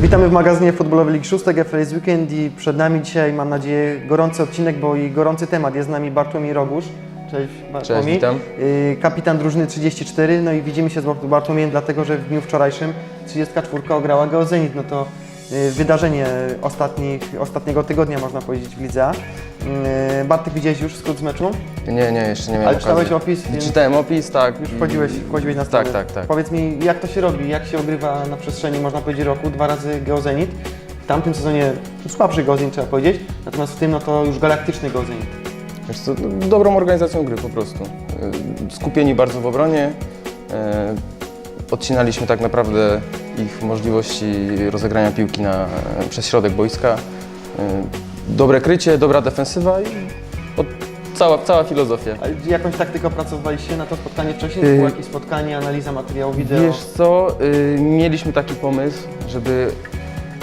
Witamy w magazynie Futbolowy Lig 6 FLS Weekend i przed nami dzisiaj, mam nadzieję, gorący odcinek, bo i gorący temat. Jest z nami Bartłomiej Rogusz. Cześć Bartłomiej. witam. Y, Kapitan drużyny 34, no i widzimy się z Bart- Bartłomiejem, dlatego że w dniu wczorajszym 34 ograła Geo Zenit. No to wydarzenie ostatnich, ostatniego tygodnia, można powiedzieć, w Lidze. Y, Bartek, widziałeś już skrót z meczu? Nie, nie, jeszcze nie miałem Ale czytałeś okazji. opis, więc- Czytałem opis, tak. Już wchodziłeś, wchodziłeś na stronę. Tak, tak, tak. Powiedz mi, jak to się robi, jak się ogrywa na przestrzeni, można powiedzieć, roku, dwa razy Geozenit. W tamtym sezonie słabszy Geozenit, trzeba powiedzieć, natomiast w tym no to już galaktyczny Geozenit. Wiesz co, dobrą organizacją gry po prostu. Y, Skupieni bardzo w obronie. Odcinaliśmy tak naprawdę ich możliwości rozegrania piłki na, przez środek boiska. Y, Dobre krycie, dobra defensywa i od, cała, cała filozofia. A jakąś taktykę opracowaliście na to spotkanie wcześniej? Yy. Było jakieś spotkanie, analiza materiału wideo? Wiesz co, y, mieliśmy taki pomysł, żeby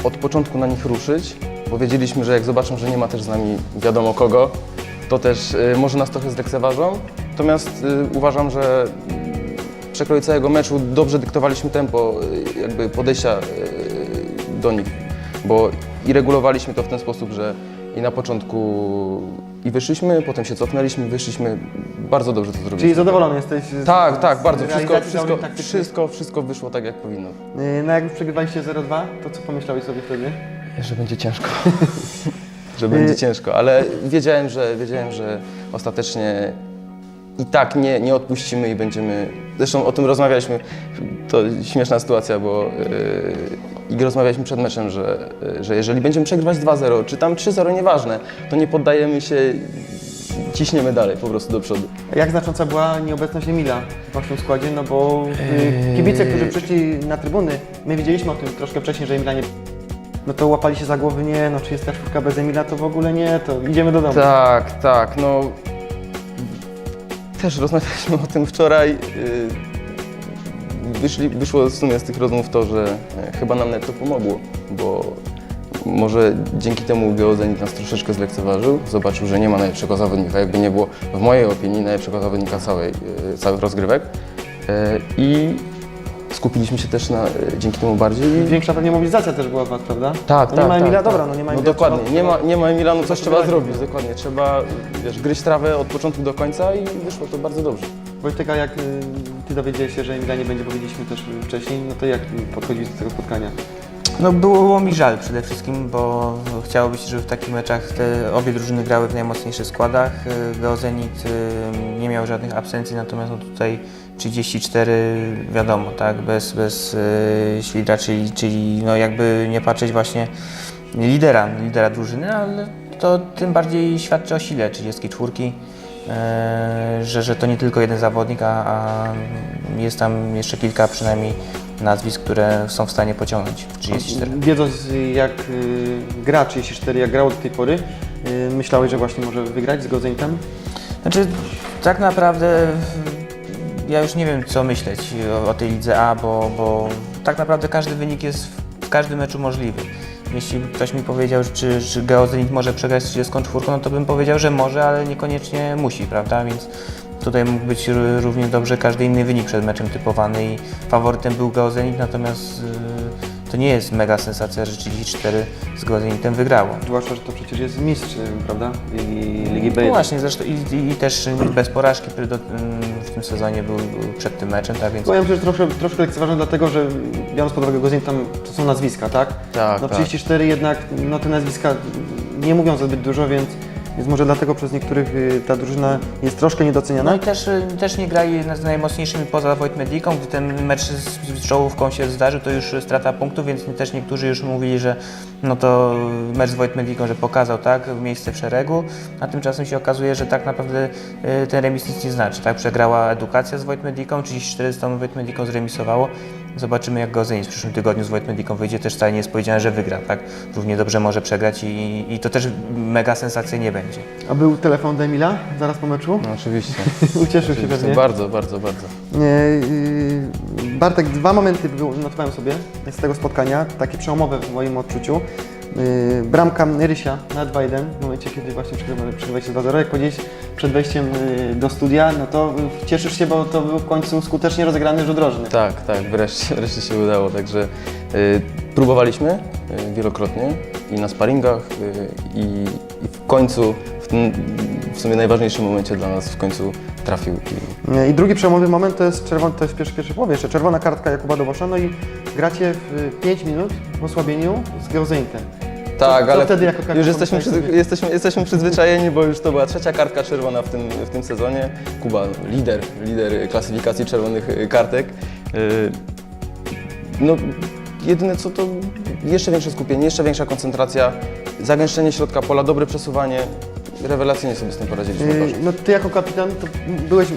od początku na nich ruszyć, bo wiedzieliśmy, że jak zobaczą, że nie ma też z nami wiadomo kogo, to też y, może nas trochę zlekceważą. Natomiast y, uważam, że przekroju całego meczu dobrze dyktowaliśmy tempo y, jakby podejścia y, do nich, bo i regulowaliśmy to w ten sposób, że i na początku i wyszliśmy, potem się cofnęliśmy, wyszliśmy. Bardzo dobrze to zrobiliśmy. Czyli zadowolony jesteś z Tak, z tak, bardzo. Wszystko, wszystko, wszystko, wszystko wyszło tak, jak powinno. Yy, No jak już przegrywaliście 0-2, to co pomyślałeś sobie wtedy? Że będzie ciężko. że będzie Y- ciężko, ale wiedziałem, że, wiedziałem, że ostatecznie i tak nie, nie odpuścimy i będziemy... Zresztą o tym rozmawialiśmy, to śmieszna sytuacja, bo yy, i rozmawialiśmy przed meczem, że, yy, że jeżeli będziemy przegrywać 2-0, czy tam 3-0, nieważne, to nie poddajemy się, ciśniemy dalej po prostu do przodu. Jak znacząca była nieobecność Emila w waszym składzie? No bo y, kibice, którzy przyszli na trybuny, my wiedzieliśmy o tym troszkę wcześniej, że Emila nie... No to łapali się za głowy, nie, no 34 bez Emila to w ogóle nie, to idziemy do domu. Tak, tak, no też rozmawialiśmy o tym wczoraj. Yy, Wyszli, wyszło w sumie z tych rozmów to, że e, chyba nam nawet to pomogło, bo może dzięki temu Geozenit nas troszeczkę zlekceważył, zobaczył, że nie ma najlepszego zawodnika, jakby nie było w mojej opinii najlepszego zawodnika całej, e, całych rozgrywek E, i skupiliśmy się też na, e, dzięki temu bardziej i Większa pewnie mobilizacja też była w was, prawda? tak, no tak. Nie ma tak, Emila, tak. dobra, no nie ma No Emila. dokładnie, trzeba- nie ma, nie ma Emila, no coś trzeba zrobić, dokładnie. Trzeba, wiesz, gryźć trawę od początku do końca i wyszło to bardzo dobrze. Wojtek, a jak y, ty dowiedziałeś się, że Emila nie będzie, powiedzieliśmy też wcześniej, no to jak podchodziłeś do tego spotkania? No było mi żal przede wszystkim, bo chciało być, żeby w takich meczach te obie drużyny grały w najmocniejszych składach. Y, Geozenit y, nie miał żadnych absencji, natomiast no tutaj 34 wiadomo, tak, bez, bez y, Ślidra, czyli, czyli no jakby nie patrzeć właśnie lidera, lidera drużyny, ale to tym bardziej świadczy o sile 34. e, Że, że to nie tylko jeden zawodnik, a, a jest tam jeszcze kilka przynajmniej nazwisk, które są w stanie pociągnąć 34. Wiedząc jak y, gra 34, jak grało do tej pory, y, myślałeś, że właśnie może wygrać z Gozenitem? Znaczy, tak naprawdę ja już nie wiem, co myśleć o, o tej lidze A, bo, bo tak naprawdę każdy wynik jest w, każdym meczu możliwy. Jeśli ktoś mi powiedział, czy, czy Geozenit może przegrać z 34, no to bym powiedział, że może, ale niekoniecznie musi, prawda? Więc tutaj mógł być równie dobrze każdy inny wynik przed meczem typowany i faworytem był Geozenit, natomiast y, to nie jest mega sensacja, że 34 z Geozenitem wygrało. Zwłaszcza, że to przecież jest mistrz, prawda? Ligi, Ligi B. No właśnie, zresztą i, i, i też bez porażki do, mm, w tym sezonie był, przed tym meczem, tak więc Powiem, że troszkę, troszkę lekceważę, dlatego że biorąc pod uwagę tam to są nazwiska, tak? Tak, No tak. 34 jednak, no te nazwiska nie mówią zbyt dużo, więc, więc może dlatego przez niektórych y, ta drużyna jest troszkę no niedoceniana. i też, y, też nie grali z najmocniejszymi poza Wojtmediką, gdy ten mecz z, z czołówką się zdarzył, to już strata punktów, więc też niektórzy już mówili, że no to mecz z Wojtmediką, że pokazał tak miejsce w szeregu, a tymczasem się okazuje, że tak naprawdę y, ten remis nic nie znaczy, tak? Przegrała edukacja z Wojtmediką, 34 z tą Wojtmediką zremisowało. Zobaczymy jak Gozenit w przyszłym tygodniu z Wojtmediką wyjdzie, też wcale nie jest powiedziane, że wygra, tak? Równie dobrze może przegrać i, i to też mega sensacja nie będzie. A był telefon do Emila zaraz po meczu? No oczywiście. Ucieszył się pewnie. Bardzo, bardzo, bardzo. Nie, yy, Bartek, dwa momenty notowałem sobie z tego spotkania, takie przełomowe w moim odczuciu. Yy, bramka Rysia na 2-1 w momencie, kiedy właśnie przegrywali- przegrywaliście 2-0. Jak powiedziałeś przed wejściem yy, do studia, no to yy, cieszysz się, bo to był w końcu skutecznie rozegrany rzut rożny. Tak, tak, wreszcie, wreszcie się udało. Także y, próbowaliśmy y, wielokrotnie i na sparingach y, i, i w końcu, w tym w sumie najważniejszym momencie dla nas w końcu trafił. I, I drugi przełomowy moment to jest, czerwony, to jest w pierwszej, pierwszej połowie jeszcze, czerwona kartka Jakuba Dobosza, no i gracie w 5 minut w osłabieniu z Geozenitem. Tak, co ale wtedy jako już jesteśmy, przyzwy- jesteśmy, jesteśmy przyzwyczajeni, bo już to była trzecia kartka czerwona w tym, w tym sezonie. Kuba, lider, lider klasyfikacji czerwonych y, kartek. Y, No, jedyne co to jeszcze większe skupienie, jeszcze większa koncentracja, zagęszczenie środka pola, dobre przesuwanie. Rewelacyjnie sobie z tym poradziliśmy. Yy. No ty jako kapitan to byłeś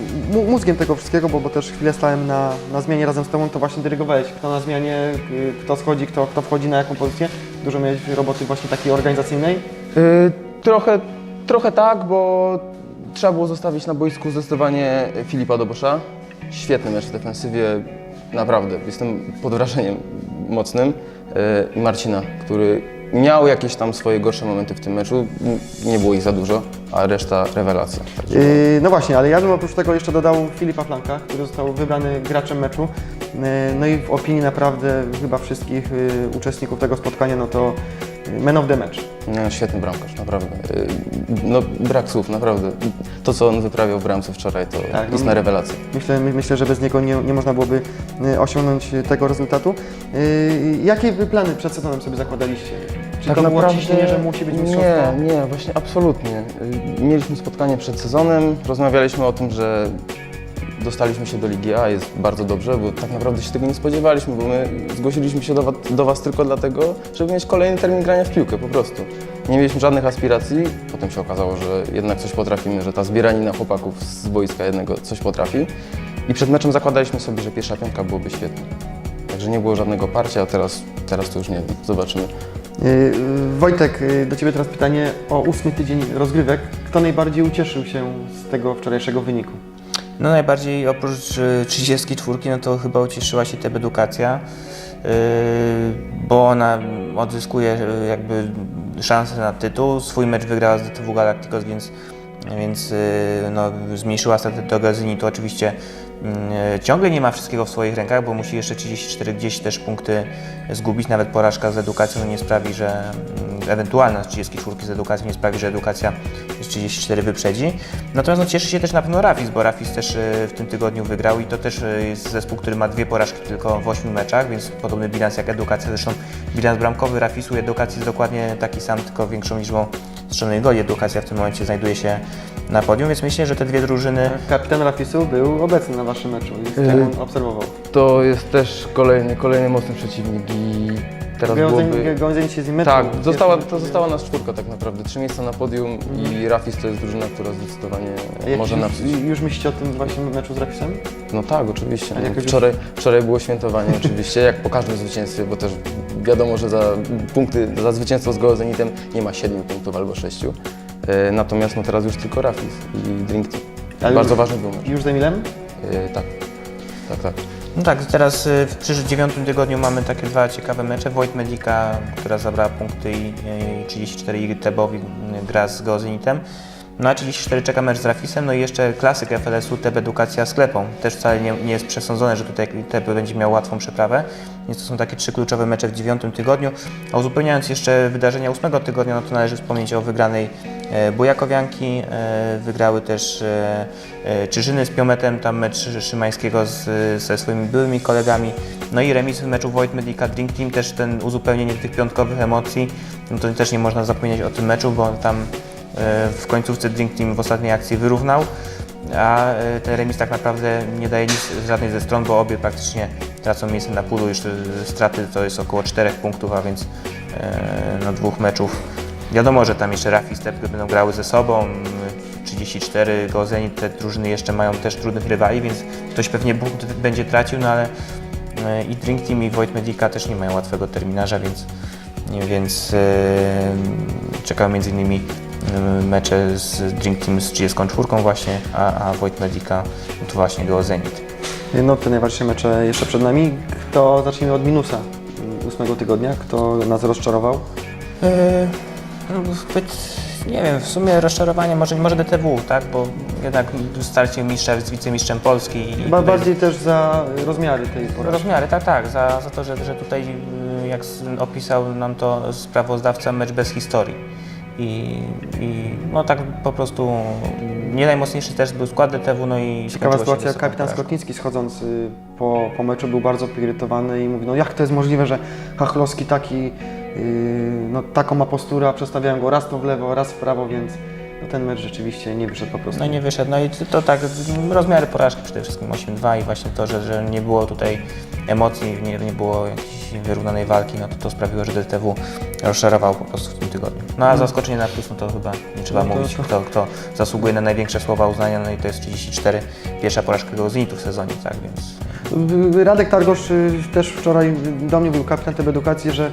mózgiem tego wszystkiego, bo, bo też chwilę stałem na, na zmianie razem z tobą, to właśnie dyrygowałeś, kto na zmianie, yy, kto schodzi, kto, kto wchodzi na jaką pozycję. Dużo miałeś roboty właśnie takiej organizacyjnej. Y, trochę, trochę tak, bo trzeba było zostawić na boisku zdecydowanie Filipa Dobosza. Świetny mecz w defensywie, naprawdę. Jestem pod wrażeniem mocnym. Y, I Marcina, który miał jakieś tam swoje gorsze momenty w tym meczu. Nie było ich za dużo, a reszta rewelacja. Yy, no właśnie, ale ja bym oprócz tego jeszcze dodał Filipa Flanka, który został wybrany graczem meczu. Yy, no i w opinii naprawdę chyba wszystkich yy, uczestników tego spotkania, no to man of the match. no, świetny bramkarz, naprawdę. Y, No, brak słów, naprawdę. To, co on wyprawiał w bramce wczoraj, to Tak, no istna rewelacja. Myślę, my- myślę, że bez niego nie, nie można byłoby y, osiągnąć tego rezultatu. Y, Jakie wy plany przed sezonem sobie zakładaliście? Czy to było ciśnienie, że musi być mistrzostwo? Tak Nie, nie, właśnie absolutnie. Mieliśmy spotkanie przed sezonem, rozmawialiśmy o tym, że dostaliśmy się do Ligi A, jest bardzo dobrze, bo tak naprawdę się tego nie spodziewaliśmy, bo my zgłosiliśmy się do, wa- do Was tylko dlatego, żeby mieć kolejny termin grania w piłkę, po prostu. Nie mieliśmy żadnych aspiracji, potem się okazało, że jednak coś potrafimy, że ta zbieranina chłopaków z boiska jednego coś potrafi. I przed meczem zakładaliśmy sobie, że pierwsza piątka byłoby świetna. Także nie było żadnego parcia, a teraz, teraz to już nie zobaczymy. Y, Wojtek, y, do Ciebie teraz pytanie o ósmy tydzień rozgrywek. Kto najbardziej ucieszył się z tego wczorajszego wyniku? No najbardziej oprócz y, 34, no to chyba ucieszyła się Teb Edukacja, y, bo ona odzyskuje y, jakby szansę na tytuł. Swój mecz wygrała z DTW Galacticos, więc, więc y, no, zmniejszyła stratę do Gazinitu. Oczywiście y, ciągle nie ma wszystkiego w swoich rękach, bo musi jeszcze 34 gdzieś też punkty zgubić. Nawet porażka z edukacją nie sprawi, że mm, ewentualna z 34 z edukacją nie sprawi, że edukacja z 34 wyprzedzi. Natomiast no, cieszy się też na pewno Rafis, bo Rafis też y, w tym tygodniu wygrał i to też y, jest zespół, który ma dwie porażki tylko w 8 meczach, więc podobny bilans jak edukacja. Zresztą bilans bramkowy Rafisu i edukacji jest dokładnie taki sam, tylko większą liczbą strzelonych goli. Edukacja w tym momencie znajduje się na podium, więc myślę, że te dwie drużyny Kapitan Rafisu był obecny na Waszym meczu i Y, yy. obserwował. To jest też kolejny, kolejny mocny przeciwnik i teraz byłoby... Gązeń się z. Tak, została, to została nas czwórka tak naprawdę. Trzy miejsca na podium i Rafis to jest drużyna, która zdecydowanie jak może już, napsuć. już myślicie o tym właśnie meczu z Rafisem? No tak, oczywiście. A No, jakoś już- wczoraj, wczoraj było świętowanie oczywiście, jak po każdym zwycięstwie, bo też wiadomo, że za punkty, za zwycięstwo z Goa Zenitem nie ma 7 punktów albo 6. E, natomiast no teraz już tylko Rafis i Drink. Ale Bardzo już- ważny był mecz. Już z Emilem? E, tak, tak, tak. No tak, teraz y, w przyszłym dziewiątym tygodniu mamy takie dwa ciekawe mecze. Wojt Medica, która zabrała punkty i, i 34 i Tebowi y, gra z Gozenitem. No a 34 czeka mecz z Rafisem, no i jeszcze klasyk FLS-u, Teb Edukacja z Klepą. Też wcale nie, nie jest przesądzone, że tutaj Teb będzie miał łatwą przeprawę. Więc to są takie trzy kluczowe mecze w dziewiątym tygodniu. A uzupełniając jeszcze wydarzenia ósmego tygodnia, no to należy wspomnieć o wygranej e, Bujakowianki. E, wygrały też e, Czyżyny z Piometem, tam mecz Szymańskiego z, ze swoimi byłymi kolegami. No i remis w meczu Void Medica Drink Team, też ten uzupełnienie tych piątkowych emocji. No to też nie można zapomnieć o tym meczu, bo tam w końcówce Drink Team w ostatniej akcji wyrównał, a e, ten remis tak naprawdę nie daje nic żadnej ze stron, bo obie praktycznie tracą miejsce na pulu, już straty to jest około 4 punktów, a więc e, no, dwóch meczów. Wiadomo, że tam jeszcze Rafi i Stepke będą grały ze sobą, 34 go Zenit, te drużyny jeszcze mają też trudnych rywali, więc ktoś pewnie będzie tracił, no ale e, i Drink Team i Void Medica też nie mają łatwego terminarza, więc, więc e, czekają między innymi mecze z Drink Team z 34 właśnie, a, a Void Medica no to właśnie go Zenit. No te najważniejsze mecze jeszcze przed nami. Kto, zacznijmy od minusa ósmego tygodnia. Kto nas rozczarował? Yy, nie wiem, w sumie rozczarowanie może, może DTW, tak? Bo jednak starcie mistrza z wicemistrzem Polski. i Chyba tutaj- bardziej też za rozmiary tej porażki. Rozmiary, tak, tak, za, za to, że, że tutaj, y, jak opisał nam to sprawozdawca, mecz bez historii. I, I no tak po prostu nie najmocniejszy też był skład DTW, no i Ciekawa skończyło się sytuacja, wysoką kapitan porażką. Skotnicki schodząc y, po, po meczu był bardzo poirytowany i mówi, no jak to jest możliwe, że Hachlowski taki, yy, no taką ma posturę, a przestawiałem go raz to w lewo, raz w prawo, więc no, ten mecz rzeczywiście nie wyszedł po prostu. No nie wyszedł. No i to, tak, rozmiary porażki przede wszystkim 8-2 i właśnie to, że, że nie było tutaj emocji, nie, nie było jakiejś wyrównanej walki, no to to sprawiło, że DTW rozczarował po prostu w tym tygodniu. No a zaskoczenie na plus, no to chyba nie trzeba No to- mówić, kto, kto zasługuje na największe słowa uznania, no i to jest 34, pierwsza porażka go Zenitu w sezonie, tak więc... Radek Targosz y, też wczoraj do mnie był kapitan Edukacji, że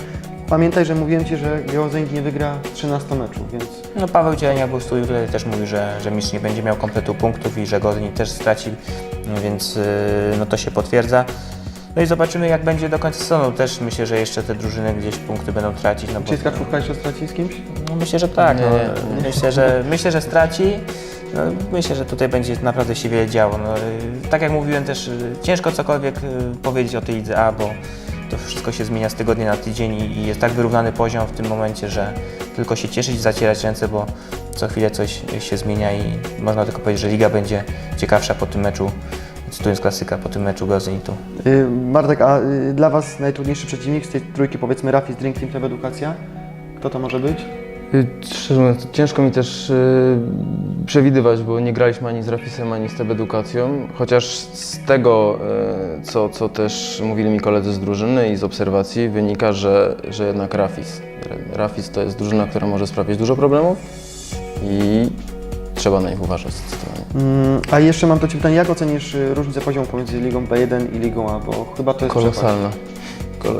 pamiętaj, że mówiłem Ci, że Geozenit nie wygra 13 meczów, więc No Paweł Cielenia był w studiu, tutaj też mówił, że, że mistrz nie będzie miał kompletu punktów i że Godni też straci, więc yy, no to się potwierdza. No i zobaczymy jak będzie do końca sezonu. Też myślę, że jeszcze te drużyny gdzieś punkty będą tracić. No bo, czy jest czwórka jeszcze straci z kimś? no myślę, że tak. Nie, no, nie. Myślę, że, myślę, że straci. No, myślę, że tutaj będzie naprawdę się wiele działo. No, tak jak mówiłem też, yy, ciężko cokolwiek yy, powiedzieć o tej lidze A, bo to wszystko się zmienia z tygodnia na tydzień i, jest tak wyrównany poziom w tym momencie, że tylko się cieszyć, zacierać ręce, bo co chwilę coś się zmienia i można tylko powiedzieć, że liga będzie ciekawsza po tym meczu, cytując klasyka, po tym meczu Gazenitu. Y, Bartek, a y, dla Was najtrudniejszy przeciwnik z tej trójki, powiedzmy Rafis, Drink Team, TB Edukacja? Kto to może być? Y, Szczerze mówiąc, ciężko mi też y, przewidywać, bo nie graliśmy ani z Rafisem, ani z TB Edukacją, chociaż z tego, y, co, co też mówili mi koledzy z drużyny i z obserwacji, wynika, że, że jednak Rafis. Rafis to jest drużyna, która może sprawić dużo problemów i trzeba na nich uważać zdecydowanie. Mm, A jeszcze mam do Ciebie pytanie, jak ocenisz różnicę poziomu pomiędzy Ligą B1 i Ligą A, bo chyba to jest Kolosalna. Kol-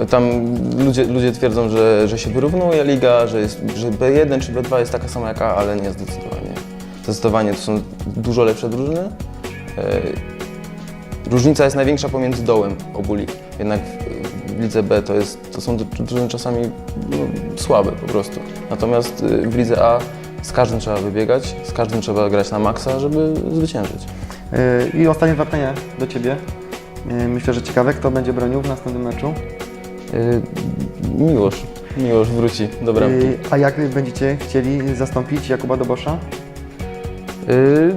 Tam ludzie, ludzie twierdzą, że, że się wyrównuje liga, że, jest, że B1 czy B2 jest taka sama jak A, ale nie zdecydowanie. Zdecydowanie to są dużo lepsze drużyny. E, Różnica jest największa pomiędzy dołem obu lig. Jednak w, lidze B to, jest, to są drużyny czasami no, słabe po prostu. Natomiast y, w lidze A z każdym trzeba wybiegać, z każdym trzeba grać na maksa, żeby zwyciężyć. Y, I ostatnie dwa pytania do Ciebie. Myślę, że ciekawe, kto będzie bronił w następnym meczu. Y, Miłosz, Miłosz wróci do bramki. Y, A jak będziecie chcieli zastąpić Jakuba Dobosza? Yy,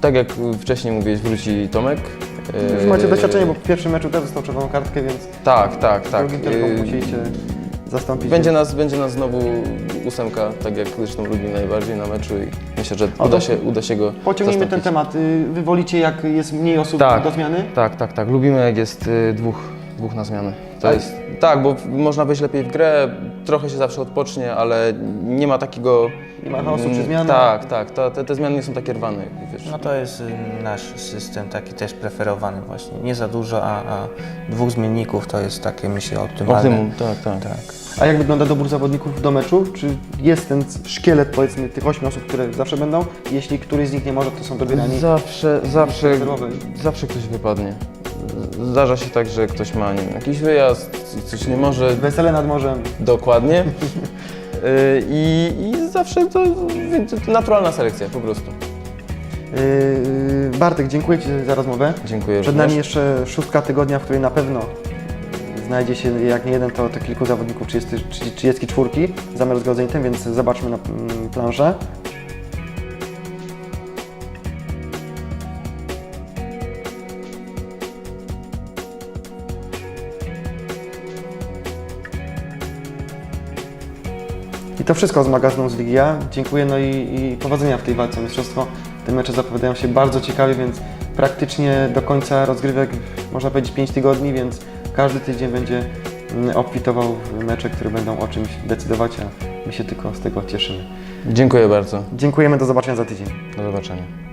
tak jak wcześniej mówiłeś, wróci Tomek. Yy, Już macie doświadczenie, bo w pierwszym meczu też dostał czerwoną kartkę, więc Tak, tak, w tak. drugim Yy, musieliście zastąpić. będzie, nas, będzie nas znowu ósemka, tak jak zresztą lubimy najbardziej na meczu i myślę, że uda się, uda się go Pociągnijmy ten zastąpić. temat. Y, Wy wolicie, jak jest mniej osób Tak. do zmiany? Tak, tak, tak. Lubimy jak jest y, dwóch, dwóch na zmianę. To Tak? jest, tak, bo można wejść lepiej w grę, trochę się zawsze odpocznie, ale nie ma takiego... Nie ma chaosu mm, przy zmianach? Tak, tak. Ta, te, te zmiany nie są takie rwane, wiesz. No to jest y, nasz system taki też preferowany właśnie. Nie za dużo, a, a dwóch zmienników to jest takie myślę optymalne. Optymum, tak, tak. Tak. A jak wygląda dobór zawodników do meczu? Czy jest ten szkielet, powiedzmy, tych ośmiu osób, które zawsze będą? Jeśli któryś z nich nie może, to są dobierani Zawsze, zawsze, rezerwowej. zawsze ktoś wypadnie. Zdarza się tak, że ktoś ma nie wiem, jakiś wyjazd, coś nie może Wesele nad morzem. dokładnie. Yy, I, I zawsze to, to naturalna selekcja po prostu. Yy, Bartek, dziękuję Ci za rozmowę. Dziękuję Przed również. nami jeszcze szóstka tygodnia, w której na pewno znajdzie się jak nie jeden, to, to kilku zawodników 30, 34 zamiar z Godzenitem, więc zobaczmy na mm, planszę. I to wszystko z magazynu z Ligi A. Dziękuję no i, i powodzenia w tej walce o mistrzostwo. Te mecze zapowiadają się bardzo ciekawie, więc praktycznie do końca rozgrywek można powiedzieć 5 tygodni, więc każdy tydzień będzie mm, obfitował w mecze, które będą o czymś decydować, a my się tylko z tego cieszymy. Dziękuję bardzo. Dziękujemy, do zobaczenia za tydzień. Do zobaczenia.